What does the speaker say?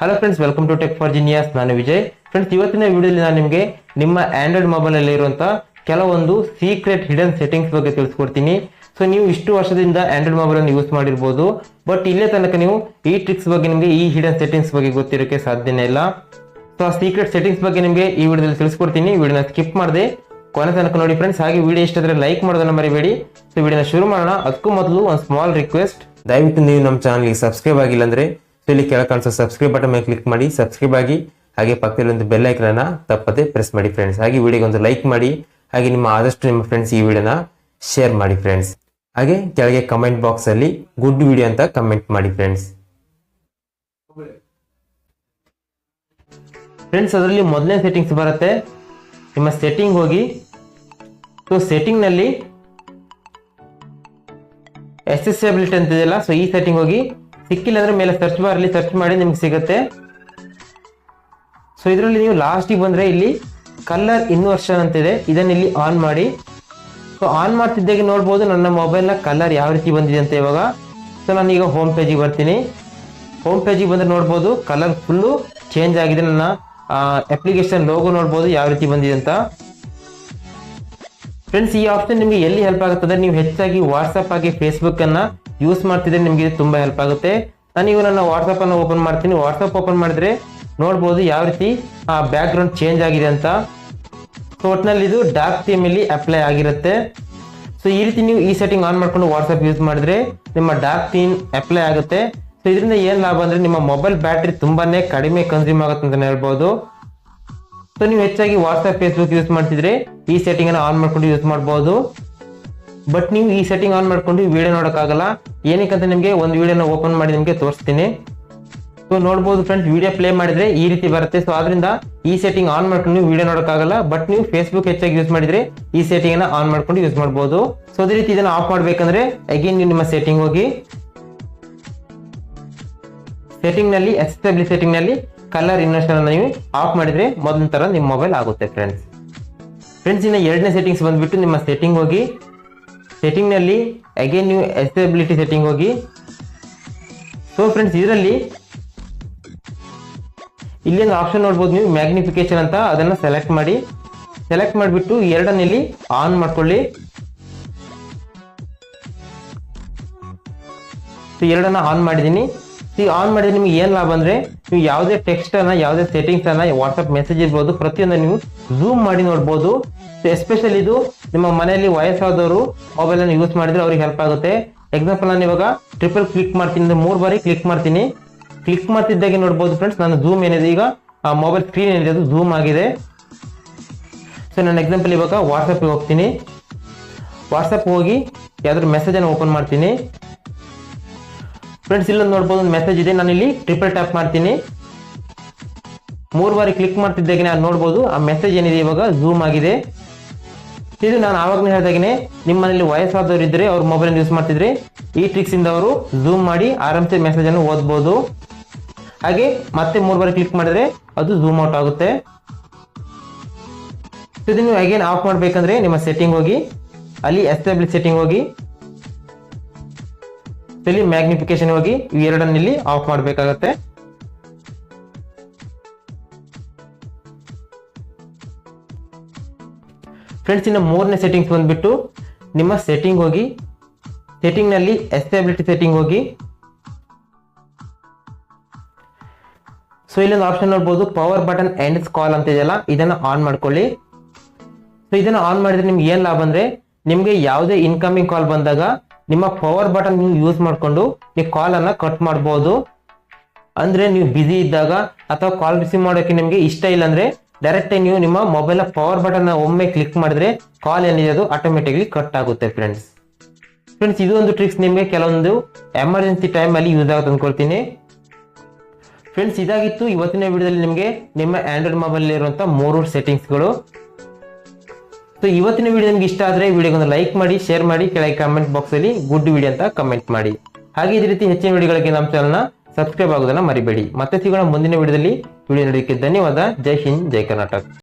Hello friends welcome to tech for genius ನಾನು Vijay. Friends ಇವತ್ತಿನ ವಿಡಿಯೋದಲ್ಲಿ ನಾನು ನಿಮಗೆ ನಿಮ್ಮ ಆಂಡ್ರಾಯ್ಡ್ ಮೊಬೈಲ್ ಅಲ್ಲಿ ಇರುವಂತ ಕೆಲವೊಂದು ಸೀಕ್ರೆಟ್ ಹಿಡನ್ ಸೆಟ್ಟಿಂಗ್ಸ್ ಬಗ್ಗೆ ತಿಳಿಸ್ಕೊಡ್ತೀನಿ. ಸೊ ನೀವು ಇಷ್ಟು ವರ್ಷದಿಂದ ಆಂಡ್ರಾಯ್ಡ್ ಮೊಬೈಲ್ ಅನ್ನು ಯೂಸ್ ಮಾಡಿರ್ಬೋದು. ಬಟ್ ಇಲ್ಲೇ ತನಕ ನೀವು ಈ ಟ್ರಿಕ್ಸ್ ಬಗ್ಗೆ ನಿಮಗೆ ಈ ಹಿಡನ್ ಸೆಟ್ಟಿಂಗ್ಸ್ ಬಗ್ಗೆ ಗೊತ್ತಿರೋಕ್ಕೆ ಸಾಧ್ಯನೇ ಇಲ್ಲ. ಸೊ ಆ ಸೀಕ್ರೆಟ್ ಸೆಟ್ಟಿಂಗ್ಸ್ ಬಗ್ಗೆ ನಿಮಗೆ ಈ ವಿಡಿಯೋದಲ್ಲಿ ತಿಳಿಸ್ಕೊಡ್ತೀನಿ. ವಿಡಿಯೋನ ಸ್ಕಿಪ್ ಮಾಡಿದೆ. ಕೊನೆ ತನಕ ನೋಡಿ ಫ್ರೆಂಡ್ಸ್ ಹಾಗೆ ವಿಡಿಯೋ ಇಷ್ಟಾದರೆ ಲೈಕ್ ಮಾಡೋದನ್ನ ಮರಿಬೇಡಿ. ಸೊ ವಿಡಿಯೋನ ಶುರು ಮಾಡೋಣ. ಅದಕ್ಕೂ ಮೊದಲು ಒಂದು ಸ್ಮಾಲ್ ರಿಕ್ವೆಸ್ಟ್ ದಯವಿಟ್ಟು ನೀವು ನಮ್ಮ ಚಾನಲ್ಗೆ ಸಬ್ಸ್ಕ್ರೈಬ್ ಆಗಿಲ್ಲ ಅಂದ್ರೆ ಇಲ್ಲಿ ಕೆಳಗೆ ಕಾಣಿಸೋ ಸಬ್ಸ್ಕ್ರೈಬ್ ಬಟನ್ ಮೇಲೆ ಕ್ಲಿಕ್ ಮಾಡಿ ಸಬ್ಸ್ಕ್ರೈಬ್ ಆಗಿ, ಹಾಗೆ ಪಕ್ಕದಲ್ಲಿ ಒಂದು ಬೆಲ್ ಐಕನ್ ತಪ್ಪದೆ ಪ್ರೆಸ್ ಮಾಡಿ ಫ್ರೆಂಡ್ಸ್ ಹಾಗೆ ವಿಡಿಯೋಗೆ ಒಂದು ಲೈಕ್ ಮಾಡಿ, ಹಾಗೆ ನಿಮ್ಮ ಆದಷ್ಟು ನಿಮ್ಮ ಫ್ರೆಂಡ್ಸ್ ಈ ವಿಡಿಯೋನ ಶೇರ್ ಮಾಡಿ ಫ್ರೆಂಡ್ಸ್ ಹಾಗೆ ಕೆಳಗೆ ಕಮೆಂಟ್ ಬಾಕ್ಸ್ ಅಲ್ಲಿ ಗುಡ್ ವಿಡಿಯೋ ಅಂತ ಕಮೆಂಟ್ ಮಾಡಿ ಫ್ರೆಂಡ್ಸ್ ಫ್ರೆಂಡ್ಸ್ ಅದರಲ್ಲಿ ಮೊದಲನೇ ಸೆಟ್ಟಿಂಗ್ಸ್ ಬರುತ್ತೆ. ನಿಮ್ಮ ಸೆಟ್ಟಿಂಗ್ ಹೋಗಿ ಸೊ ಸೆಟ್ಟಿಂಗ್ನಲ್ಲಿ ಎಸೆಸಿಬಿಲಿಟಿ ಅಂತ ಇದೆಯಲ್ಲ ಸೊ ಈ ಸೆಟ್ಟಿಂಗ್ ಹೋಗಿ ಸಿಕ್ಕಿಲ್ಲ ಅಂದ್ರೆ ಮೇಲೆ ಸರ್ಚ್ ಬಾರ್ ಅಲ್ಲಿ ಸರ್ಚ್ ಮಾಡಿ ನಿಮ್ಗೆ ಸಿಗುತ್ತೆ. ಸೊ ಇದರಲ್ಲಿ ನೀವು ಲಾಸ್ಟಿಗೆ ಬಂದ್ರೆ ಇಲ್ಲಿ ಕಲರ್ ಇನ್ವರ್ಷನ್ ಅಂತ ಇದೆ ಇದನ್ನ ಇಲ್ಲಿ ಆನ್ ಮಾಡಿ. ಸೊ ಆನ್ ಮಾಡ್ತಿದ್ದಾಗ ನೋಡ್ಬೋದು ನನ್ನ ಮೊಬೈಲ್ನ ಕಲರ್ ಯಾವ ರೀತಿ ಬಂದಿದೆ ಅಂತ ಇವಾಗ. ಸೊ ನಾನು ಈಗ ಹೋಮ್ ಪೇಜಿಗೆ ಬರ್ತೀನಿ. ಹೋಮ್ ಪೇಜಿಗೆ ಬಂದ್ರೆ ನೋಡ್ಬೋದು ಕಲರ್ ಫುಲ್ಲು ಚೇಂಜ್ ಆಗಿದೆ. ನನ್ನ ಅಪ್ಲಿಕೇಶನ್ ಲೋಗೋ ನೋಡ್ಬೋದು ಯಾವ ರೀತಿ ಬಂದಿದೆ ಅಂತ. ಫ್ರೆಂಡ್ಸ್ ಈ ಆಪ್ಷನ್ ನಿಮಗೆ ಎಲ್ಲಿ ಹೆಲ್ಪ್ ಆಗುತ್ತದೆ? ನೀವು ಹೆಚ್ಚಾಗಿ ವಾಟ್ಸಪ್ ಆಗಿ ಫೇಸ್ಬುಕ್ ಅನ್ನ ಯೂಸ್ ಮಾಡ್ತಿದ್ರೆ ನಿಮಗೆ ತುಂಬ ಹೆಲ್ಪ್ ಆಗುತ್ತೆ. ನಾನೀಗ ನನ್ನ ನಾನು ಅನ್ನು ಓಪನ್ ಮಾಡ್ತೀನಿ. ವಾಟ್ಸಪ್ ಓಪನ್ ಮಾಡಿದ್ರೆ ನೋಡ್ಬೋದು ಯಾವ ರೀತಿ ಆ ಬ್ಯಾಕ್ ಗ್ರೌಂಡ್ ಚೇಂಜ್ ಆಗಿದೆ ಅಂತ. ಸೊ ಇದು ಡಾರ್ಕ್ ಥೀಮಲ್ಲಿ ಅಪ್ಲೈ ಆಗಿರುತ್ತೆ. ಸೊ ಈ ರೀತಿ ನೀವು ಈ ಸೆಟ್ಟಿಂಗ್ ಆನ್ ಮಾಡ್ಕೊಂಡು ವಾಟ್ಸಪ್ ಯೂಸ್ ಮಾಡಿದ್ರೆ ನಿಮ್ಮ ಡಾರ್ಕ್ ಥೀಮ್ ಅಪ್ಲೈ ಆಗುತ್ತೆ. ಸೊ ಇದರಿಂದ ಏನು ಲಾಭ ಅಂದರೆ ನಿಮ್ಮ ಮೊಬೈಲ್ ಬ್ಯಾಟ್ರಿ ತುಂಬಾ ಕಡಿಮೆ ಕನ್ಸ್ಯೂಮ್ ಆಗುತ್ತೆ ಅಂತ ಹೇಳ್ಬೋದು. ಸೊ ನೀವು ಹೆಚ್ಚಾಗಿ ವಾಟ್ಸಪ್ ಫೇಸ್ಬುಕ್ ಯೂಸ್ ಮಾಡ್ತಿದ್ರೆ ಈ ಸೆಟ್ಟಿಂಗನ್ನು ಆನ್ ಮಾಡ್ಕೊಂಡು ಯೂಸ್ ಮಾಡಬಹುದು ಬಟ್ ನೀವು ಈ ಸೆಟ್ಟಿಂಗ್ ಆನ್ ಮಾಡ್ಕೊಂಡು ವಿಡಿಯೋ ನೋಡೋಕ್ಕಾಗಲ್ಲ. ಏನಕ್ಕಂತ ನಿಮಗೆ ಒಂದು ವಿಡಿಯೋನ ಓಪನ್ ಮಾಡಿ ನಿಮಗೆ ತೋರಿಸ್ತೀನಿ. ಸೊ ನೋಡ್ಬೋದು ಫ್ರೆಂಡ್ಸ್ ವಿಡಿಯೋ ಪ್ಲೇ ಮಾಡಿದ್ರೆ ಈ ರೀತಿ ಬರುತ್ತೆ. ಸೊ ಆದ್ರಿಂದ ಈ ಸೆಟ್ಟಿಂಗ್ ಆನ್ ಮಾಡ್ಕೊಂಡು ನೀವು ವಿಡಿಯೋ ನೋಡೋಕ್ಕಾಗಲ್ಲ. ಬಟ್ ನೀವು ಫೇಸ್ಬುಕ್ ಹೆಚ್ಚಾಗಿ ಯೂಸ್ ಮಾಡಿದ್ರೆ ಈ ಸೆಟ್ಟಿಂಗ್ ಆನ್ ಮಾಡ್ಕೊಂಡು ಯೂಸ್ ಮಾಡ್ಬೋದು. ಸೊ ಅದೇ ರೀತಿ ಇದನ್ನ ಆಫ್ ಮಾಡಬೇಕಂದ್ರೆ ಅಗೇನ್ ನೀವು ನಿಮ್ಮ ಸೆಟ್ಟಿಂಗ್ ಹೋಗಿ ಸೆಟ್ಟಿಂಗ್ನಲ್ಲಿ ಸೆಟ್ಟಿಂಗ್ನಲ್ಲಿ ಸೆಟ್ಟಿಂಗ್ನಲ್ಲಿ ಕಲರ್ ಇನ್ನಷ್ಟು ನೀವು ಆಫ್ ಮಾಡಿದ್ರೆ ಮೊದಲ ಥರ ನಿಮ್ಮ ಮೊಬೈಲ್ ಆಗುತ್ತೆ ಫ್ರೆಂಡ್ಸ್ ಫ್ರೆಂಡ್ಸ್ ಇನ್ನು ಎರಡನೇ ಸೆಟ್ಟಿಂಗ್ಸ್ ಬಂದ್ಬಿಟ್ಟು ನಿಮ್ಮ ಸೆಟ್ಟಿಂಗ್ ಹೋಗಿ ಸೆಟ್ಟಿಂಗ್ನಲ್ಲಿ ಅಗೇನ್ ನೀವು ಎಸೆಬಿಲಿಟಿ ಸೆಟ್ಟಿಂಗ್ ಹೋಗಿ. ಸೊ ಫ್ರೆಂಡ್ಸ್ ಇದರಲ್ಲಿ ಇಲ್ಲಿ ಒಂದು ಆಪ್ಷನ್ ನೋಡ್ಬೋದು ನೀವು ಮ್ಯಾಗ್ನಿಫಿಕೇಶನ್ ಅಂತ, ಅದನ್ನ ಸೆಲೆಕ್ಟ್ ಮಾಡಿ. ಸೆಲೆಕ್ಟ್ ಮಾಡಿಬಿಟ್ಟು ಎರಡನ್ನ ಇಲ್ಲಿ ಆನ್ ಮಾಡ್ಕೊಳ್ಳಿ. ಸೊ ಎರಡನ್ನ ಆನ್ ಮಾಡಿದ್ದೀನಿ. ಸೊ ಆನ್ ಮಾಡಿದ್ರೆ ನಿಮ್ಗೆ ಏನು ಲಾಭ ಅಂದರೆ, ನೀವು ಯಾವುದೇ ಟೆಕ್ಸ್ಟ್ ಅನ್ನ, ಯಾವುದೇ ಸೆಟ್ಟಿಂಗ್ಸ್ ಅನ್ನ ವಾಟ್ಸ್ಆಪ್ ಮೆಸೇಜ್ ಇರ್ಬೋದು ಪ್ರತಿಯೊಂದು ನೀವು ಝೂಮ್ ಮಾಡಿ ನೋಡ್ಬೋದು. ಎಸ್ಪೆಷಲಿ ಇದು ನಿಮ್ಮ ಮನೆಯಲ್ಲಿ ವಯಸ್ಸಾದವರು ಮೊಬೈಲ್ ಅನ್ನು ಯೂಸ್ ಮಾಡಿದ್ರೆ ಅವ್ರಿಗೆ ಹೆಲ್ಪ್ ಆಗುತ್ತೆ. ಎಕ್ಸಾಂಪಲ್ ನಾನು ಇವಾಗ ಟ್ರಿಪಲ್ ಕ್ಲಿಕ್ ಮಾಡ್ತೀನಿ ಅಂದ್ರೆ ಮೂರು ಬಾರಿ ಕ್ಲಿಕ್ ಮಾಡ್ತೀನಿ. ಕ್ಲಿಕ್ ಮಾಡ್ತಿದ್ದಾಗೆ ನೋಡ್ಬೋದು ಫ್ರೆಂಡ್ಸ್ ನಾನು ಝೂಮ್ ಏನಿದೆ ಈಗ ಮೊಬೈಲ್ ಸ್ಕ್ರೀನ್ ಏನಿದೆ ಅದು ಝೂಮ್ ಆಗಿದೆ. ಸೊ ನಾನು ಎಕ್ಸಾಂಪಲ್ ಇವಾಗ ವಾಟ್ಸಪ್ಗೆ ಹೋಗ್ತೀನಿ. ವಾಟ್ಸಪ್ ಹೋಗಿ ಯಾವ್ದಾದ್ರು ಮೆಸೇಜ್ ಅನ್ನು ಓಪನ್ ಮಾಡ್ತೀನಿ. ಫ್ರೆಂಡ್ಸ್ ಇಲ್ಲೊಂದು ನೋಡ್ಬೋದು, ಒಂದು ಮೆಸೇಜ್ ಇದೆ. ನಾನು ಇಲ್ಲಿ ಟ್ರಿಪಲ್ ಟ್ಯಾಪ್ ಮಾಡ್ತೀನಿ. ಮೂರು ಬಾರಿ ಕ್ಲಿಕ್ ಮಾಡ್ತಿದ್ದಾಗೆ ನಾನು ನೋಡ್ಬೋದು, ಆ ಮೆಸೇಜ್ ಏನಿದೆ ಇವಾಗ ಝೂಮ್ ಆಗಿದೆ. ಇದು ನಾನು ಆವಾಗಲೇ ಹೇಳಿದಾಗೆ ನಿಮ್ಮ ಮನೇಲಿ ವಯಸ್ಸಾದವರು ಇದ್ರೆ ಅವ್ರ ಮೊಬೈಲ್ ಯೂಸ್ ಮಾಡ್ತಿದ್ರೆ ಈ ಟ್ರಿಕ್ಸ್ ಇಂದ ಅವರು ಝೂಮ್ ಮಾಡಿ ಆರಾಮ್ಸೆ ಮೆಸೇಜ್ ಅನ್ನು ಓದ್ಬೋದು. ಹಾಗೆ ಮತ್ತೆ ಮೂರು ಬಾರಿ ಕ್ಲಿಕ್ ಮಾಡಿದ್ರೆ ಅದು ಝೂಮ್ ಔಟ್ ಆಗುತ್ತೆ. ಇದು ನೀವು ಅಗೇನ್ ಆಫ್ ಮಾಡಬೇಕಂದ್ರೆ ನಿಮ್ಮ ಸೆಟ್ಟಿಂಗ್ ಹೋಗಿ, ಅಲ್ಲಿ ಎಸ್ಟಾಬ್ಲಿಷ್ ಸೆಟ್ಟಿಂಗ್ ಹೋಗಿ, ಇಲ್ಲಿ ಮ್ಯಾಗ್ನಿಫಿಕೇಶನ್ ಹೋಗಿ ಇವು ಎರಡನ್ನ ಇಲ್ಲಿ ಆಫ್ ಮಾಡಬೇಕಾಗತ್ತೆ. ಫ್ರೆಂಡ್ಸ್ ಇನ್ನು ಮೂರನೇ ಸೆಟ್ಟಿಂಗ್ಸ್ ಬಂದ್ಬಿಟ್ಟು ನಿಮ್ಮ ಸೆಟ್ಟಿಂಗ್ ಹೋಗಿ ಸೆಟ್ಟಿಂಗ್ನಲ್ಲಿ ಎಸ್ಟೆಬಿಲಿಟಿ ಸೆಟ್ಟಿಂಗ್ ಹೋಗಿ. ಸೊ ಇಲ್ಲೊಂದು ಆಪ್ಷನ್ ನೋಡ್ಬೋದು ಪವರ್ ಬಟನ್ ಎಂಡ್ಸ್ ಕಾಲ್ ಅಂತ ಇದೆಯಲ್ಲ, ಇದನ್ನು ಆನ್ ಮಾಡ್ಕೊಳ್ಳಿ. ಸೊ ಇದನ್ನು ಆನ್ ಮಾಡಿದ್ರೆ ನಿಮ್ಗೆ ಏನು ಲಾಭ ಅಂದರೆ, ನಿಮಗೆ ಯಾವುದೇ ಇನ್ಕಮಿಂಗ್ ಕಾಲ್ ಬಂದಾಗ ನಿಮ್ಮ ಪವರ್ ಬಟನ್ ನೀವು ಯೂಸ್ ಮಾಡಿಕೊಂಡು ನೀವು ಕಾಲನ್ನು ಕಟ್ ಮಾಡ್ಬೋದು. ಅಂದರೆ ನೀವು ಬ್ಯುಸಿ ಇದ್ದಾಗ ಅಥವಾ ಕಾಲ್ ರಿಸೀವ್ ಮಾಡೋಕೆ ನಿಮಗೆ ಇಷ್ಟ ಇಲ್ಲ ಅಂದ್ರೆ ಡೈರೆಕ್ಟ್ ನೀವು ನಿಮ್ಮ ಮೊಬೈಲ್ ಪವರ್ ಬಟನ್ ಒಮ್ಮೆ ಕ್ಲಿಕ್ ಮಾಡಿದ್ರೆ ಕಾಲ್ ಏನಿದೆ ಅದು ಆಟೋಮೆಟಿಕ್ಲಿ ಕಟ್ ಆಗುತ್ತೆ ಫ್ರೆಂಡ್ಸ್ ಫ್ರೆಂಡ್ಸ್ ಇದು ಒಂದು ಟ್ರಿಕ್ಸ್ ನಿಮಗೆ ಕೆಲವೊಂದು ಎಮರ್ಜೆನ್ಸಿ ಟೈಮ್ ಅಲ್ಲಿ ಯೂಸ್ ಆಗುತ್ತೆ ಅಂದ್ಕೊಳ್ತೀನಿ ಫ್ರೆಂಡ್ಸ್ ಇದಾಗಿತ್ತು ಇವತ್ತಿನ ವಿಡಿಯೋದಲ್ಲಿ ನಿಮಗೆ ನಿಮ್ಮ ಆಂಡ್ರಾಯ್ಡ್ ಮೊಬೈಲ್ ಇರುವಂತಹ ಮೂರು ಸೆಟ್ಟಿಂಗ್ಸ್ಗಳು ಸೊ ಇವತ್ತಿನ ವಿಡಿಯೋ ನಿಮ್ಗೆ ಇಷ್ಟ ಆದರೆ ವಿಡಿಯೋಗೆ ಒಂದು ಲೈಕ್ ಮಾಡಿ ಶೇರ್ ಮಾಡಿ, ಕೆಳಗೆ ಕಮೆಂಟ್ ಬಾಕ್ಸಲ್ಲಿ ಗುಡ್ ವಿಡಿಯೋ ಅಂತ ಕಮೆಂಟ್ ಮಾಡಿ. ಹಾಗೆ ಇದೇ ರೀತಿ ಹೆಚ್ಚಿನ ವಿಡಿಯೋಗಳಿಗೆ ನಮ್ಮ ಚಾನಲ್ನ ಸಬ್ಸ್ಕ್ರೈಬ್ ಆಗೋದನ್ನ ಮರಿಬೇಡಿ. ಮತ್ತೆ ಸಿಗೋಣ ಮುಂದಿನ ವಿಡಿಯೋದಲ್ಲಿ. ವಿಡಿಯೋ ನೋಡೋಕ್ಕೆ ಧನ್ಯವಾದ. ಜೈ ಹಿಂದ್ ಜೈ ಕರ್ನಾಟಕ.